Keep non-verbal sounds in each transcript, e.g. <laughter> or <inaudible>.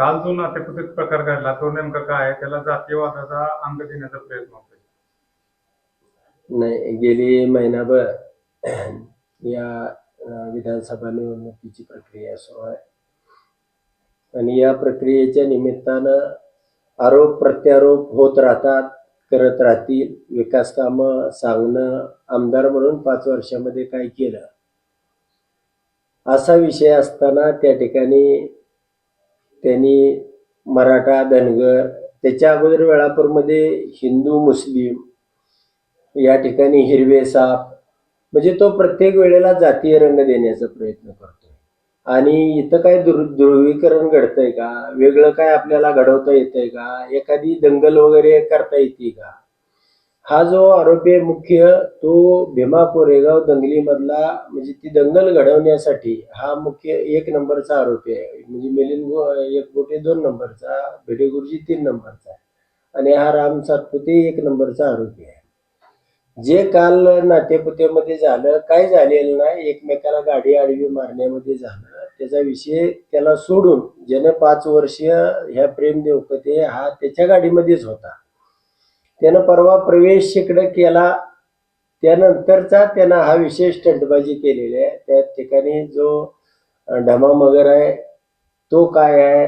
काल जो नाट्यपतीत प्रकार घडला तो नेमका काय आहे? त्याला जातीयवादाचा अंग देण्याचा प्रयत्न होतोय. नाही गेली महिनाभर या विधानसभा निवडणुकीची प्रक्रिया सुरू आहे. आणि या प्रक्रियेच्या निमित्तानं आरोप प्रत्यारोप होत राहतात करत राहतील विकास कामं सांगणं आमदार म्हणून पाच वर्षामध्ये काय केलं? असा विषय असताना त्या ठिकाणी त्यांनी मराठा धनगर त्याच्या अगोदर वेळापूरमध्ये हिंदू मुस्लिम या ठिकाणी हिरवे साप म्हणजे तो प्रत्येक वेळेला जातीय रंग देण्याचा प्रयत्न करतोय. आणि इथं काय दुर ध्रुवीकरण घडतंय का? वेगळं काय आपल्याला घडवता येतंय का? एखादी दंगल वगैरे करता येते का? हा जो आरोपी आहे मुख्य तो भीमा कोरेगाव दंगलीमधला म्हणजे ती दंगल घडवण्यासाठी हा मुख्य एक नंबरचा आरोपी आहे. म्हणजे मिलिंद एक गोटे दोन नंबरचा भिडे गुरुजी तीन नंबरचा आणि हा राम सातपुते एक नंबरचा आरोपी आहे. जे काल नातेपुतेमध्ये झालं काय झालेलं नाही एकमेकाला गाडी आडवी मारण्यामध्ये झालं त्याचा विषय त्याला सोडून ज्यानं पाच वर्षीय ह्या प्रेम देवकते हा त्याच्या गाडीमध्येच होता. त्यानं परवा प्रवेश इकडं केला. त्यानंतरचा त्यानं हा विशेष स्टंटबाजी केलेली आहे. त्या ठिकाणी जो ढमा मगर आहे तो काय आहे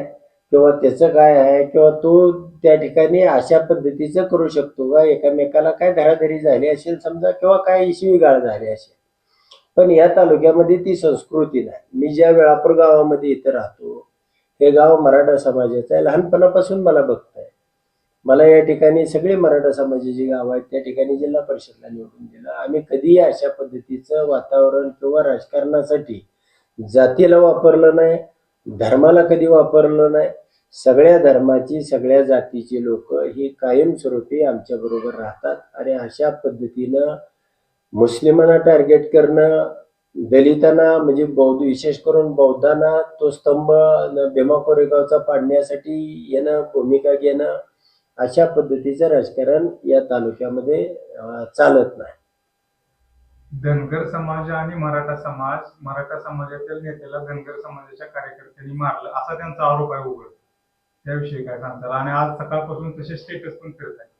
किंवा त्याचं काय आहे किंवा तो त्या ठिकाणी अशा पद्धतीचं करू शकतो का? एकामेकाला काय धराधरी झाली असेल समजा किंवा काय शिवीगाळ झाली असेल. पण या तालुक्यामध्ये ती संस्कृती नाही. मी ज्या वेळापूर गावामध्ये इथं राहतो हे गाव मराठा समाजाचं आहे. लहानपणापासून मला बघताय. मला या ठिकाणी सगळे मराठा समाजाची गावं आहेत त्या ठिकाणी जिल्हा परिषदला निवडून दिलं. आम्ही कधीही अशा पद्धतीचं वातावरण किंवा राजकारणासाठी जातीला वापरलं नाही धर्माला कधी वापरलं नाही. सगळ्या धर्माची सगळ्या जातीची लोक ही कायमस्वरूपी आमच्या बरोबर राहतात आणि अशा पद्धतीनं मुस्लिमांना टार्गेट करणं दलितांना म्हणजे बौद्ध विशेष करून बौद्धांना तो स्तंभ न- भीमा कोरेगावचा पाडण्यासाठी येणं भूमिका घेणं अशा पद्धतीचं राजकारण या तालुक्यामध्ये चालत नाही. धनगर समाज आणि मराठा समाज मराठा समाजातील नेत्याला धनगर समाजाच्या कार्यकर्त्यांनी मारलं असा त्यांचा आरोप आहे उघड. त्याविषयी काय सांगताल आणि आज सकाळपासून तसे स्टेटस पण फिरत आहे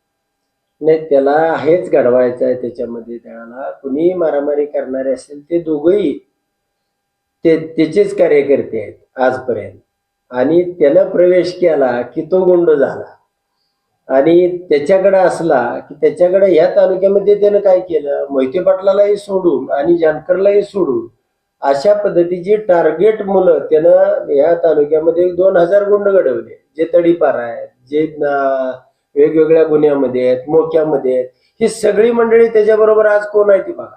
नाही त्याला हेच घडवायचं आहे त्याच्यामध्ये त्याला कुणी मारामारी करणारे असेल ते दोघंही ते त्याचेच कार्यकर्ते आहेत आजपर्यंत. आणि त्यानं प्रवेश केला की तो गुंड झाला. आणि त्याच्याकडे असला की त्याच्याकडे ह्या तालुक्यामध्ये त्यानं काय केलं? मोहिते पाटलालाही सोडून आणि जानकरलाही सोडून अशा पद्धतीची टार्गेट मुलं त्यानं ह्या तालुक्यामध्ये दोन हजार गुंड घडवले. जे तडीपार आहेत जे वेगवेगळ्या गुन्ह्यामध्ये आहेत मोक्यामध्ये आहेत ही सगळी मंडळी त्याच्याबरोबर आज कोण आहे ती बघा.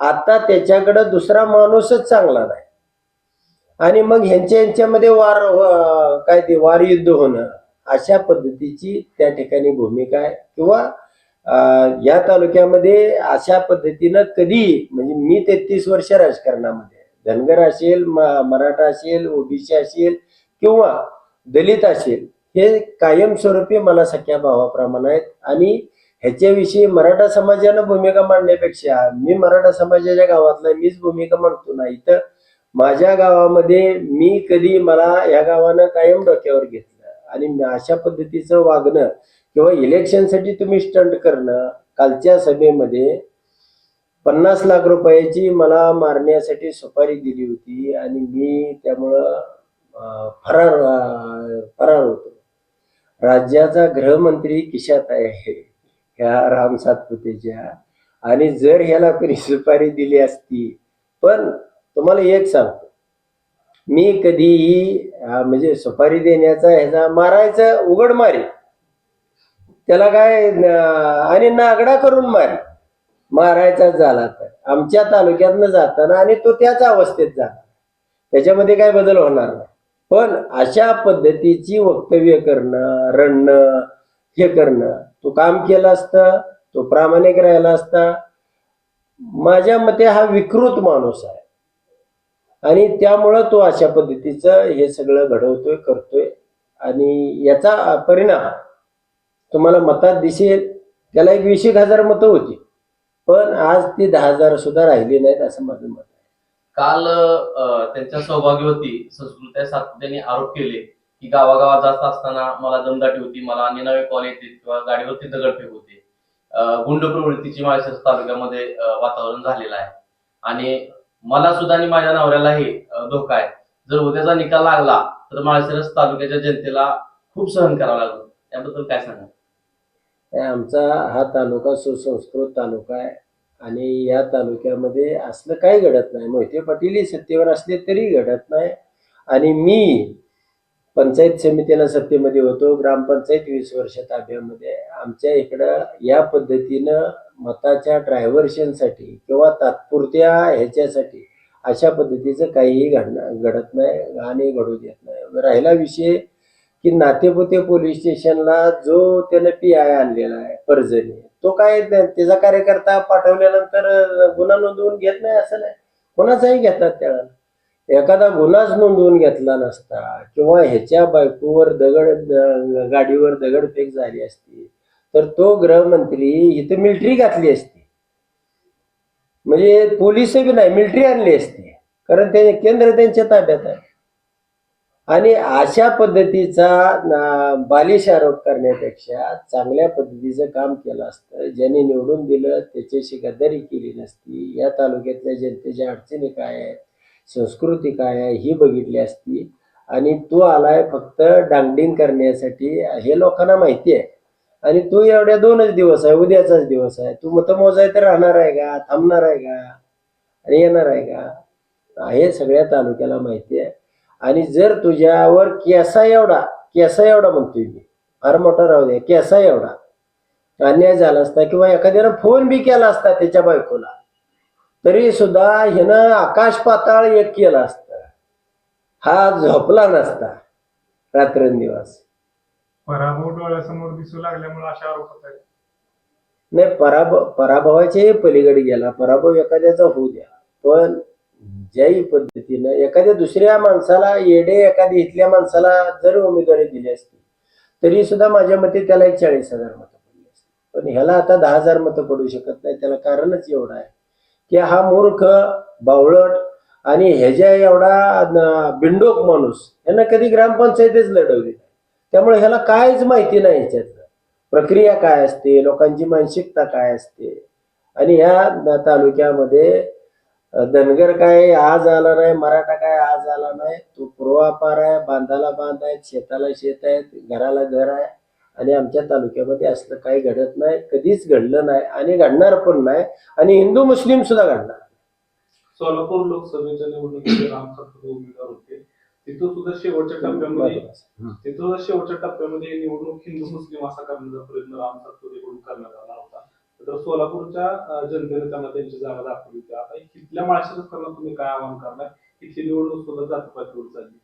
आता त्याच्याकडं दुसरा माणूसच चांगला नाही. आणि मग ह्यांच्या ह्यांच्यामध्ये वार काय ते वार युद्ध होणं अशा पद्धतीची त्या ठिकाणी भूमिका आहे किंवा या तालुक्यामध्ये अशा पद्धतीनं कधी म्हणजे मी तेहतीस वर्ष राजकारणामध्ये आहे. धनगर असेल मराठा असेल ओबीसी असेल किंवा दलित असेल हे कायमस्वरूपी मला सख्या भावाप्रमाणे आहेत आणि ह्याच्याविषयी मराठा समाजानं भूमिका मांडण्यापेक्षा मी मराठा समाजाच्या गावातला मीच भूमिका मांडतो ना इथं माझ्या गावामध्ये मी कधी मला या गावानं कायम डोक्यावर घेतलं आणि अशा पद्धतीचं वागणं किंवा इलेक्शनसाठी तुम्ही स्टंट करणं कालच्या सभेमध्ये पन्नास लाख रुपयाची मला मारण्यासाठी सुपारी दिली होती आणि मी त्यामुळं फरार फरार होतो. राज्याचा गृहमंत्री किशात आहे ह्या राम सातपुतेच्या. आणि जर ह्याला कोणी सुपारी दिली असती पण तुम्हाला एक सांगतो. मी कधीही म्हणजे सुपारी देण्याचा ह्याचा मारायचं उघड मारी. त्याला काय आणि नागडा करून मारी. मारायचा झाला तर. आमच्या तालुक्यातनं जाताना आणि तो त्याच अवस्थेत जाणार त्याच्यामध्ये काय बदल होणार नाही. पण अशा पद्धतीची वक्तव्य करणं रडणं हे करणं तो काम केलं असतं तो प्रामाणिक राहिला असता. माझ्या मते हा विकृत माणूस आहे. आणि त्यामुळं तो अशा पद्धतीचं हे सगळं घडवतोय करतोय. आणि याचा परिणाम तुम्हाला मतात दिसेल त्याला एक वीस एक हजार मतं होती. पण आज ती दहा हजार सुद्धा राहिली नाहीत असं माझं मत आहे. काल त्यांच्या सौभाग्यवती संस्कृत्या सातत्याने आरोप केले की गावागावात जात असताना मला दमदाटी होती मला अनिनावे नवे कॉल येते किंवा गाडीवरती दगडफेक होते. गुंड प्रवृत्तीची माळशिरस तालुक्यामध्ये वातावरण झालेलं आहे. आणि मला सुद्धा आणि माझ्या नवऱ्यालाही धोका आहे. जर उद्याचा निकाल लागला तर माळशिरस तालुक्याच्या जनतेला खूप सहन करावं लागलं. त्याबद्दल काय सांगा आमचा हा तालुका सुसंस्कृत तालुका आहे आणि या तालुक्यामध्ये असलं काही घडत नाही. मोहिते पाटील सत्तेवर असले तरी घडत नाही. आणि मी पंचायत समितीला सत्तेमध्ये होतो. ग्रामपंचायत वीस वर्ष ताब्यामध्ये आमच्या इकडं या पद्धतीनं मताच्या ड्रायव्हर्शनसाठी किंवा तात्पुरत्या ह्याच्यासाठी अशा पद्धतीचं काहीही घडणं घडत नाही आणि घडू देत नाही. राहिला विषय की नातेपुते पोलीस स्टेशनला जो त्याने पी आय आणलेला आहे पर्जनी तो काय त्याचा कार्यकर्ता पाठवल्यानंतर गुन्हा नोंदवून घेत नाही असं नाही. कोणाचाही घेतात त्याला. एखादा गुन्हाच नोंदवून घेतला नसता किंवा ह्याच्या बायकोवर दगड गाडीवर दगडफेक झाली असती तर तो गृहमंत्री इथं मिलिटरी घातली असती. म्हणजे पोलीस बी नाही मिलिटरी आणली असती. कारण ते केंद्र त्यांच्या ताब्यात आहे. आणि अशा पद्धतीचा बालिश आरोप करण्यापेक्षा चांगल्या पद्धतीचं काम केलं असतं. ज्यांनी निवडून दिलं त्याच्याशी गद्दारी केली नसती. या तालुक्यातल्या जनतेच्या अडचणी काय आहेत संस्कृती काय आहे ही बघितली असती. आणि तो आलाय फक्त डांगडिंग करण्यासाठी. हे लोकांना माहिती आहे. आणि तू एवढ्या दोनच दिवस आहे उद्याचाच दिवस आहे. तू मत मोजाय तर राहणार आहे का? थांबणार आहे का? आणि येणार आहे का? हे सगळ्या तालुक्याला माहिती आहे. आणि जर तुझ्यावर केसा एवढा केसा एवढा म्हणतोय मी फार मोठा राहू दे केसा एवढा अन्याय झाला असता किंवा एखाद्यानं फोन बी केला असता त्याच्या बायकोला तरी सुद्धा ह्यानं आकाश पाताळ एक केलं असतं. हा झोपला नसता रात्रंदिवस. पराभव डोळ्यासमोर दिसू लागल्यामुळे अशा आरोप होत आहेत. नाही पराभव पराभवाच्याही पलीकडे गेला पराभव एखाद्याचा होऊ द्या. पण ज्याही पद्धतीनं एखाद्या दुसऱ्या माणसाला येडे एखाद्या इथल्या माणसाला जर उमेदवारी दिली असती तरी सुद्धा माझ्या मते त्याला एक चाळीस हजार मतं पडली असती. पण ह्याला आता दहा हजार मतं पडू शकत नाही त्याला कारणच एवढं आहे की हा मूर्ख बावळट आणि ह्याच्या एवढा बिंडोक माणूस यांना कधी ग्रामपंचायतच लढवली त्यामुळे ह्याला काहीच माहिती नाही ह्याच्यातलं प्रक्रिया काय असते लोकांची मानसिकता काय असते? आणि ह्या तालुक्यामध्ये धनगर काय आज आला नाही मराठा काय आज आला नाही तो पूर्वापार आहे बांधाला बांध आहेत शेताला शेत आहेत घराला घर आहे. आणि आमच्या तालुक्यामध्ये असलं काही घडत नाही कधीच घडलं नाही आणि घडणार पण नाही. आणि हिंदू मुस्लिम सुद्धा घडणार सोलापूर लोकसभेच्या निवडणुकीचे उमेदवार होते. तिथं सुद्धा शेवटच्या टप्प्यामध्ये बरोबर. तिथं सुद्धा शेवटच्या टप्प्यामध्ये ही निवडणूक हिंदू मुस्लिम असा करण्याचा प्रयत्न राम सातपुतेकडून करण्यात आला होता. तर सोलापूरच्या जनतेने त्यांना त्यांची जागा दाखवली होती. आता इथल्या माळशिरसकरांना तुम्ही काय आवाहन करणार? इथली निवडणूक सुद्धा जातीपातीवर चालली.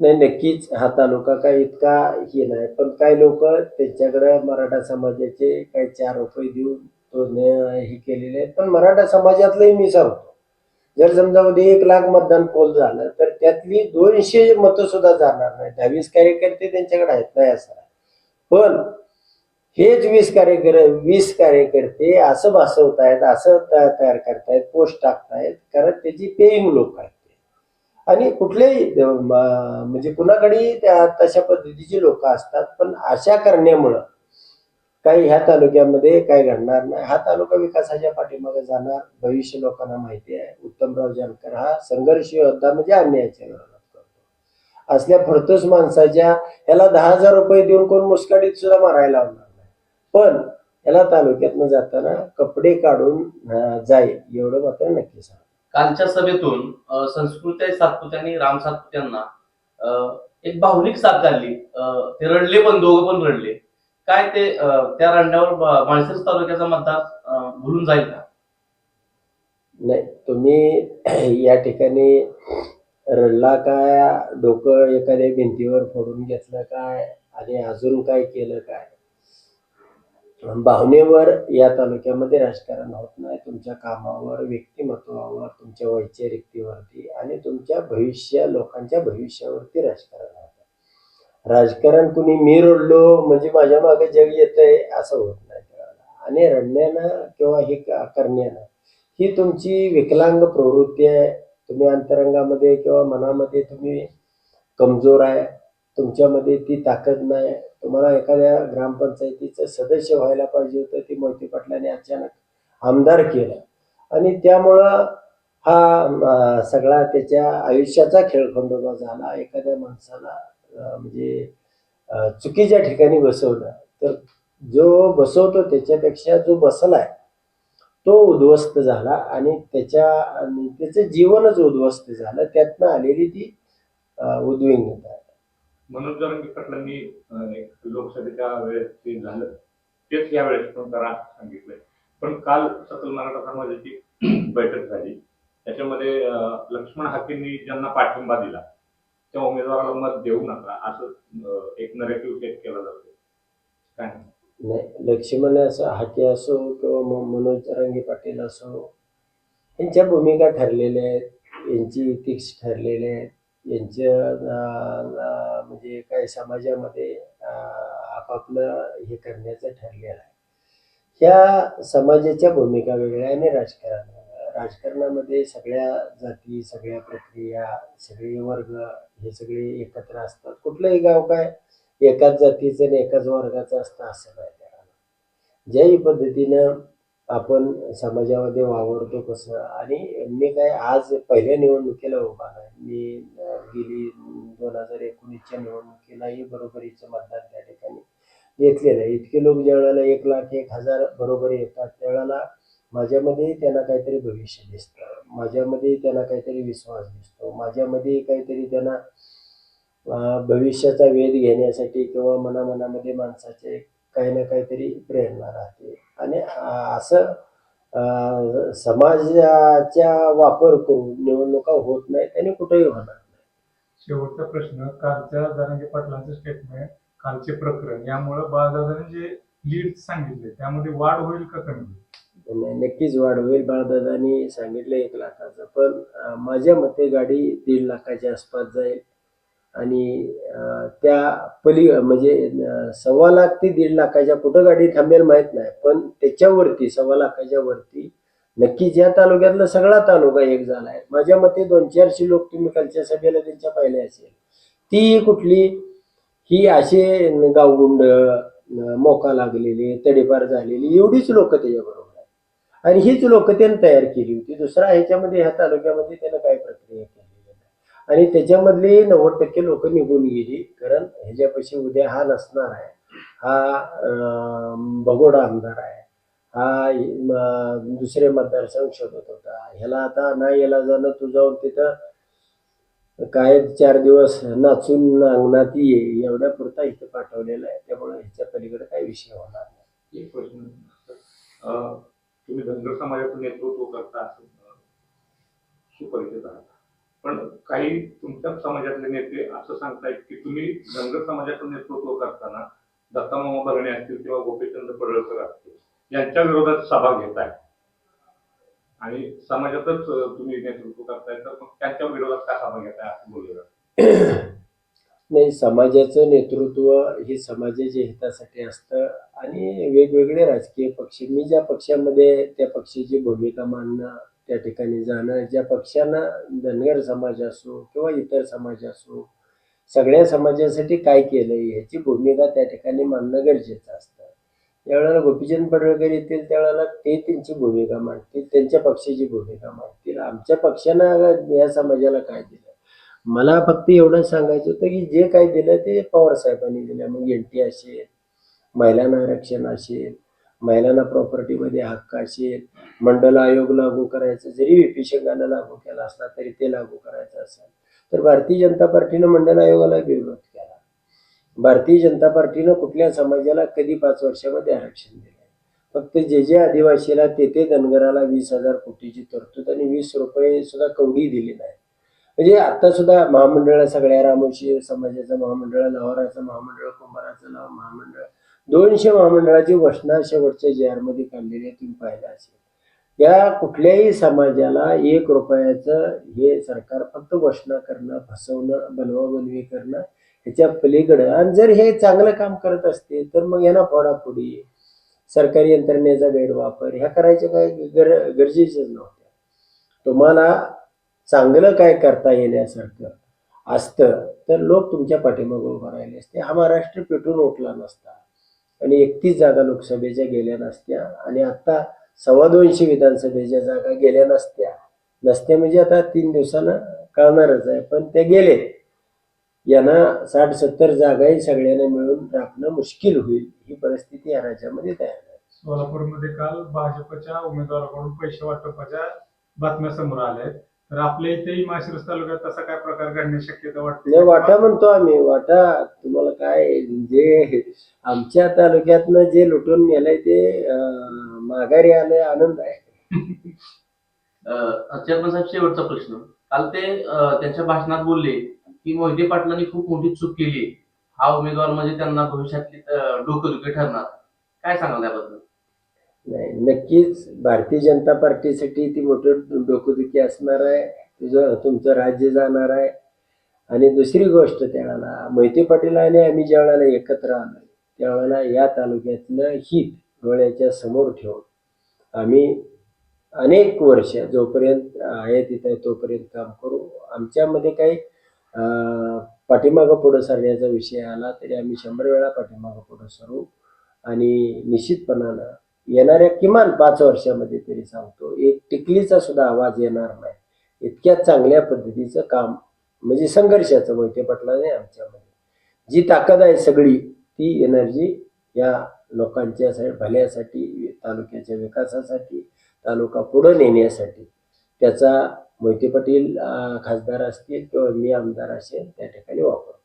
नाही नक्कीच हा तालुका काय इतका हे नाही पण काही लोक त्यांच्याकडे मराठा समाजाचे काही चार रुपये देऊन तो ने- हे केलेले आहेत. पण मराठा समाजातलंही मी सांगतो. जर समजा उद्या एक लाख मतदान पोल झालं तर त्यातली दोनशे मतं सुद्धा जाणार नाही. दहावीस कार्यकर्ते त्यांच्याकडे आहेत नाही असं पण हेच वीस कार्यकर वीस कार्यकर्ते असं भासवत आहेत असं तयार करतायत पोस्ट टाकतायत कारण त्याची पेईंग लोक आहेत आणि कुठलेही म्हणजे कुणाकडे त्या तशा पद्धतीची लोक असतात पण अशा करण्यामुळं काही ह्या तालुक्यामध्ये काय घडणार नाही. हा तालुका विकासाच्या पाठीमागे जाणार भविष्य लोकांना माहिती आहे. उत्तमराव जानकर हा संघर्ष योद्धा म्हणजे अन्यायाच्या विरोधात करतो. असल्या फडतूस माणसाच्या ह्याला दहा हजार रुपये देऊन कोण मुस्काडीत सुद्धा मारायला लावणार नाही. पण याला तालुक्यातनं जाताना कपडे काढून जाईल एवढं मात्र नक्की सांग कालच्या सभेतून अं, संस्कृती सातपुत्यांनी राम सातपुत्यांना एक भावनिक साथ घातली. ते रडले पण दोघं पण रडले. काय ते त्या रंड्यावर ब- माळशिरस तालुक्याचा मतदार अं, भुलून जाईल का? नाही तुम्ही या ठिकाणी रडला काय डोकं एखाद्या भिंतीवर फोडून घेतलं काय आणि अजून काय केलं काय? भावनेवर या तालुक्यामध्ये राजकारण होत नाही. तुमच्या कामावर व्यक्तिमत्वावर तुमच्या वैचारिकतेवरती आणि तुमच्या भविष्य लोकांच्या भविष्यावरती राजकारण होतं राजकारण कुणी मी रडलो म्हणजे माझ्या मागे जग येतंय असं होत नाही. आणि रडण्यानं किंवा हे करण्यानं ही तुमची विकलांग प्रवृत्ती आहे. तुम्ही अंतरंगामध्ये किंवा मनामध्ये तुम्ही कमजोर आहे. तुमच्यामध्ये ती ताकद नाही. तुम्हाला एखाद्या ग्रामपंचायतीचं सदस्य व्हायला पाहिजे होतं ती मोहिते पाटलाने अचानक आमदार केलं. आणि त्यामुळं हा सगळा त्याच्या आयुष्याचा खेळखंडोबा झाला. एखाद्या माणसाला म्हणजे चुकीच्या ठिकाणी बसवलं तर जो बसवतो त्याच्यापेक्षा जो बसलाय तो उद्ध्वस्त झाला आणि त्याच्या त्याचं जीवनच उद्ध्वस्त झालं. त्यातनं आलेली ती उद्विग्नता. मनोज जरंगी पाटलांनी लोकसभेच्या वेळेस ते झालं. तेच या वेळेस पण करा सांगितलंय. पण काल सकल मराठा समाजाची <clears throat> बैठक झाली. त्याच्यामध्ये लक्ष्मण हाकेंनी ज्यांना पाठिंबा दिला त्या उमेदवाराला मत देऊ नका असं एक नरेटिव्ह सेट केला जातो. काय नाही लक्ष्मण असो हाके असो किंवा मनोज रंगे पाटील असो यांच्या भूमिका ठरलेल्या आहेत यांची इथिक्स ठरलेले आहेत यांच्या म्हणजे काय समाजामध्ये आपापलं हे करण्याचं ठरलेलं आहे. ह्या समाजाच्या भूमिका वेगळ्या आणि राजकारण राजकारणामध्ये सगळ्या जाती सगळ्या प्रक्रिया सगळे वर्ग हे सगळे एकत्र असतात. कुठलंही गाव काय एकाच जातीचं आणि एकाच वर्गाचं असतं असं नाही त्याला. ज्याही पद्धतीनं आपण समाजामध्ये वावरतो कसं आणि मी काय आज पहिल्या निवडणुकीला उभा नाही. मी गेली दोन हजार एकोणीसच्या निवडणुकीलाही बरोबरीचं मतदान त्या ठिकाणी घेतलेलं आहे. इतके लोक ज्या वेळेला एक लाख एक हजार बरोबर येतात त्यावेळेला माझ्यामध्ये त्यांना काहीतरी भविष्य दिसतं. माझ्यामध्ये त्यांना काहीतरी विश्वास दिसतो. माझ्यामध्ये काहीतरी त्यांना भविष्याचा वेध घेण्यासाठी किंवा मनामनामध्ये माणसाचे काही ना काहीतरी प्रेरणा राहते. आणि असं समाजाचा समाजाच्या वापर करून निवडणुका होत नाही आणि कुठेही होणार नाही शेवटचा प्रश्न कालच्या जरांगे पाटलांचं स्टेटमेंट कालचे प्रकरण यामुळे बाळदादाने जे लीड सांगितले त्यामध्ये वाढ होईल का कमी नाही, नक्कीच वाढ होईल बाळदादानी सांगितलं एक लाखाचं. पण अं, माझ्या मते गाडी दीड लाखाच्या आसपास जाईल. आणि अं, त्या पली म्हणजे अं, सव्वा लाख ते दीड लाखाच्या कुठं गाडी थांबेल माहीत नाही. पण त्याच्यावरती सव्वा लाखाच्या वरती नक्कीच या तालुक्यातला सगळा तालुका एक झाला आहे. माझ्या मते दोन चारशे लोक तुम्ही कालच्या सभेला त्यांच्या पाहिले असेल. ती कुठली ही असे गावगुंड अं, मोका लागलेली तडीपार झालेली एवढीच लोक त्याच्याबरोबर. आणि हीच लोक त्यांनी तयार केली होती. दुसरा ह्याच्यामध्ये ह्या तालुक्यामध्ये त्यानं काय प्रक्रिया केलेली नाही. आणि त्याच्यामधली नव्वद टक्के लोक निघून गेली. कारण ह्याच्यापाशी उद्या हा नसणार आहे. हा भगोडा आमदार आहे. हा दुसरे मतदारसंघ शोधत होता. ह्याला आता नाही याला जाणं तू जाऊन तिथं काय चार दिवस नाचून अंगणात ये एवढ्या पुरता इथं पाठवलेला आहे. त्यामुळे ह्याच्या पलीकडे काही विषय होणार नाही. तुम्ही धनगर समाजाचं नेतृत्व करता सुपरिचित आहात. पण काही तुमच्याच समाजातले नेते असं सांगतायत की तुम्ही धनगर समाजाचं नेतृत्व करताना दत्तामामा भरणे असतील किंवा गोपीचंद पडळकर असतील यांच्या विरोधात सभा घेताय. आणि समाजातच तुम्ही नेतृत्व करताय तर मग त्यांच्या विरोधात का सभा घेताय असं बोललं <clears throat> नाही समाजाचं नेतृत्व हे समाजाच्या हितासाठी असतं आणि वेगवेगळे राजकीय पक्ष. मी ज्या पक्षामध्ये त्या पक्षाची भूमिका मांडणं त्या ठिकाणी जाणं ज्या पक्षांना धनगर समाज असो किंवा इतर समाज असो सगळ्या समाजासाठी काय केलंय ह्याची भूमिका त्या ठिकाणी मांडणं गरजेचं असतं. ज्यावेळेला गोपीचंद पडळकर येतील त्यावेळेला ते त्यांची भूमिका मांडतील त्यांच्या पक्षाची भूमिका मांडतील. आमच्या पक्षानं या समाजाला काय दिलं? मला फक्त एवढंच सांगायचं होतं की जे काही दिलं ते पवार साहेबांनी दिलं. मग एन टी असेल महिलांना आरक्षण असेल महिलांना प्रॉपर्टीमध्ये हक्क असेल मंडल आयोग लागू करायचं जरी व्ही संघानं लागू केला असला तरी ते लागू करायचं असेल. तर भारतीय जनता पार्टीनं मंडल आयोगाला विरोध केला. भारतीय जनता पार्टीनं कुठल्या समाजाला कधी पाच वर्षामध्ये आरक्षण दिलं फक्त जे जे आदिवासीला ते ते धनगराला वीस हजार कोटीची तरतूद आणि वीस रुपये सुद्धा कवडी दिली नाही. म्हणजे आता सुद्धा महामंडळ सगळ्या रामोशी समाजाचं महामंडळ लवाराचं महामंडळ कुंभाराचं नाव महामंडळ दोनशे महामंडळाची वसना शेवटच्या जे आरमध्ये काढलेली आहे तुम्ही पाहिलं असेल. या कुठल्याही समाजाला एक रुपयाचं हे सरकार फक्त वसना करणं फसवणं बनवाबनवी करणं ह्याच्या पलीकडं. आणि जर हे चांगलं काम करत असते तर मग यांना फोडाफोडी सरकारी यंत्रणेचा गैरवापर ह्या करायच्या काय गर गरजेच्याच नव्हत्या. तुम्हाला चांगलं काय करता येण्यासारखं असतं तर लोक तुमच्या पाठीमागून उभं राहिले असते. हा महाराष्ट्र पेटून उठला नसता. आणि एकतीस जागा लोकसभेच्या गेल्या नसत्या. आणि आता सव्वा दोनशे विधानसभेच्या जागा गेल्या नसत्या. नसत्या म्हणजे आता तीन दिवसानं कळणारच आहे. पण त्या गेले. यांना साठ सत्तर जागाही सगळ्यांना मिळून राखणं मुश्किल होईल ही परिस्थिती या राज्यामध्ये तयार आहे. सोलापूरमध्ये काल भाजपच्या उमेदवाराकडून पैसे वाटपाच्या बातम्या समोर आल्या आहेत. तर आपल्या इथेही माळशिरस तालुक्यात तसा काय प्रकार घडण्याची शक्यता वाटते? नाही वाटा म्हणतो आम्ही. वाटा तुम्हाला काय जे आमच्या तालुक्यातनं जे लुटून नेलंय ते अं, माघारी आलंय आनंद आहे. <laughs> चेअरमन साहेब शेवटचा प्रश्न. काल ते अं, त्यांच्या भाषणात बोलले की मोहिते पाटलांनी खूप मोठी चूक केली. हा उमेदवार म्हणजे त्यांना भविष्यातली अं, डोकेदुखी ठरणार. काय सांगाल त्याबद्दल नाही नक्कीच. भारतीय जनता पार्टीसाठी ती मोठं डोकदुखी असणार आहे. तुझं तुमचं राज्य जाणार आहे. आणि दुसरी गोष्ट त्यावेळेला मोहिते पाटील आणि आम्ही ज्या वेळेला एकत्र आलो त्यावेळेला या तालुक्यातलं हित डोळ्याच्या समोर ठेवून आम्ही अनेक वर्ष जोपर्यंत आहे तिथे तोपर्यंत काम करू. आमच्यामध्ये काही पाठीमागं पुढं सरण्याचा विषय आला तरी आम्ही शंभर वेळा पाठीमागं पुढं सरू. आणि निश्चितपणानं येणाऱ्या किमान पाच वर्षामध्ये तरी सांगतो एक टिकलीचा सुद्धा आवाज येणार नाही. इतक्या चांगल्या पद्धतीचं काम म्हणजे संघर्षाचं मोहिते पटलाने आमच्यामध्ये. जी ताकद आहे सगळी ती एनर्जी या लोकांच्या सा- भल्यासाठी तालुक्याच्या विकासासाठी तालुका पुढं नेण्यासाठी त्याचा मोहिते पाटील खासदार असतील किंवा मी आमदार असेल त्या ठिकाणी वापरतो.